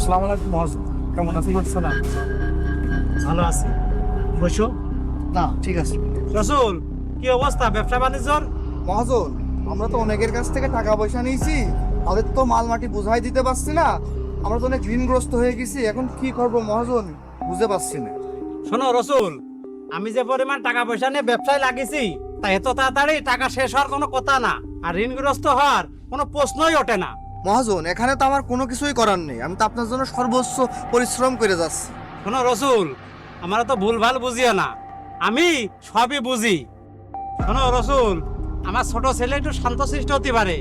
আসসালামু আলাইকুম কেমন আছেন? সালাম ভালো আছি। বসো। না ঠিক আছে। রসুল কি অবস্থা? ব্যবসা বাণিজ্যর? মহাজন আমরা তো অনেকের কাছ থেকে টাকা পয়সা নিয়েছি। তাদের তো মাল মাটি বুঝাই দিতে পারছি না। আমরা তো অনেক ঋণগ্রস্ত হয়ে গেছি। এখন কি করব মহাজন? বুঝতে পারছি না। শোনো রসুল আমি যে পরিমাণ টাকা পয়সা নিয়ে ব্যবসায় লাগিয়েছি তা এত তাড়াতাড়ি টাকা শেষ হওয়ার কোনো কথা না। আর ঋণগ্রস্ত হওয়ার কোনো প্রশ্নই ওঠে না। মহাজন এখানে তো আমার কোনো কিছুই করার নেই। আমি তো আপনার জন্য সর্বোচ্চ পরিশ্রম করে যাচ্ছি। শোনো রসুল আমার তো ভুলভাল বুঝিও না। আমি সবই বুঝি। শোনো রসুল আমার ছোট ছেলে একটু শান্তশিষ্ট হতে পারে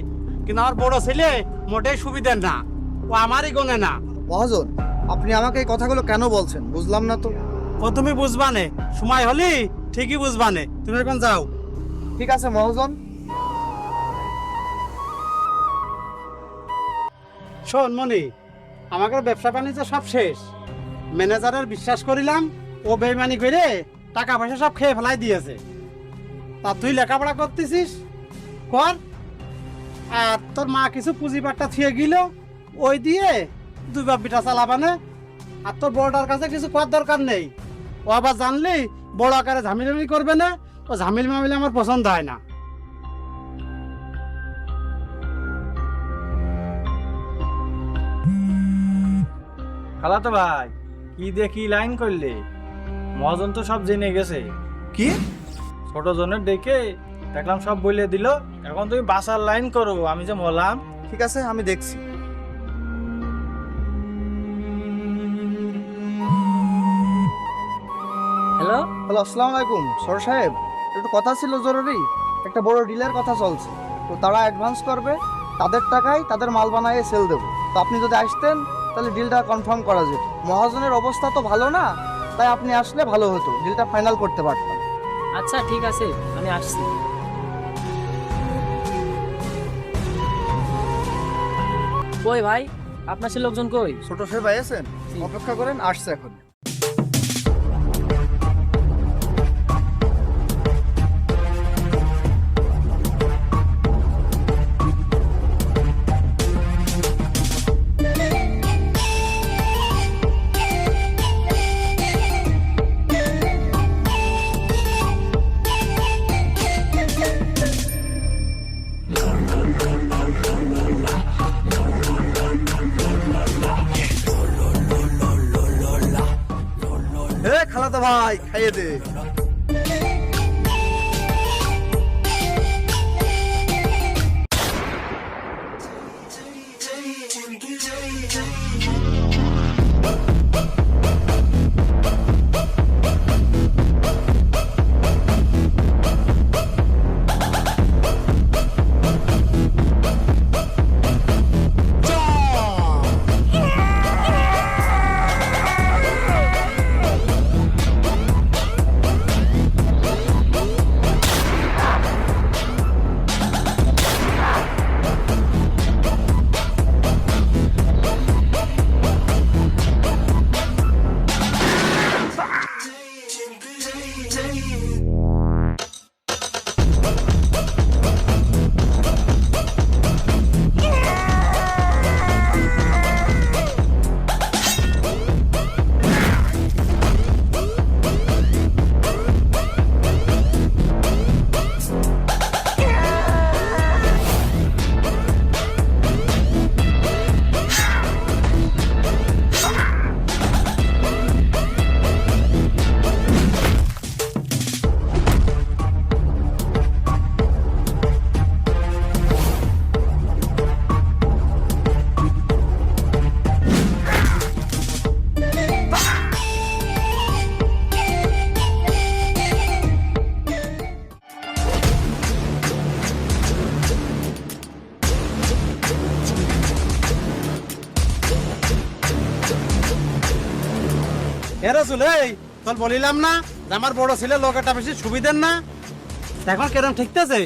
কিন্তু আমার বড় ছেলে মোটেই সুবিধার না। ও আমারই গনে না। মহাজন আপনি আমাকে এই কথাগুলো কেন বলছেন? বুঝলাম না তো। ও তুমি বুঝবানে সময় হলি ঠিকই বুঝবানে। তুমি এখন যাও। ঠিক আছে মহাজন। শোন মনি আমাকে ব্যবসা বাণিজ্য সব শেষ। ম্যানেজারের বিশ্বাস করিলাম, ও বেইমানি করে টাকা পয়সা সব খেয়ে ফেলাই দিয়েছে। তা তুই লেখাপড়া করতেছিস? কর। আর তোর মা কিছু পুঁজি পাট্টা থুয়ে গেল, ওই দিয়ে দুই বাপ বিটা চালাবানে। আর তোর বড়টার কাছে কিছু করার দরকার নেই। ও আবার জানলি বড় আকারে ঝামেলামি করবে না, ও ঝামেল মামিলে আমার পছন্দ হয় না। খালাতো ভাই কি দিয়ে কি লাইন করলে? মহাজন তো সব জেনে গেছে। কি? ছোট জনের ডেকে দেখলাম সব বলে দিল এখন তুমি বাসার লাইন করো আমি যে বললাম ঠিক আছে আমি দেখছি। হ্যালো? হ্যালো আসসালামু আলাইকুম সর সাহেব। একটু কথা ছিল জরুরি একটা বড় ডিলের কথা চলছে। তো তারা অ্যাডভান্স করবে তাদের টাকায় তাদের মাল বানায় সেল দেবো। তো আপনি যদি আসতেন তাহলে ডিলটা কনফার্ম করা যেত মহাজনের অবস্থা তো ভালো না তাই আপনি আসলে ভালো হতো। ডিলটা ফাইনাল করতে পারতাম। আচ্ছা ঠিক আছে আমি আসছি। কই ভাই? আপনার সে লোকজন কই? ছোট সে ভাই আছেন? অপেক্ষা করেন আসছে এখন। খালাতো ভাই খাইয়ে দে। এরা চলে তোর বলিলাম না আমার বড় ছেলে লোক একটা বেশি সুবিধার না? এখন কেরম ঠিকতেছে।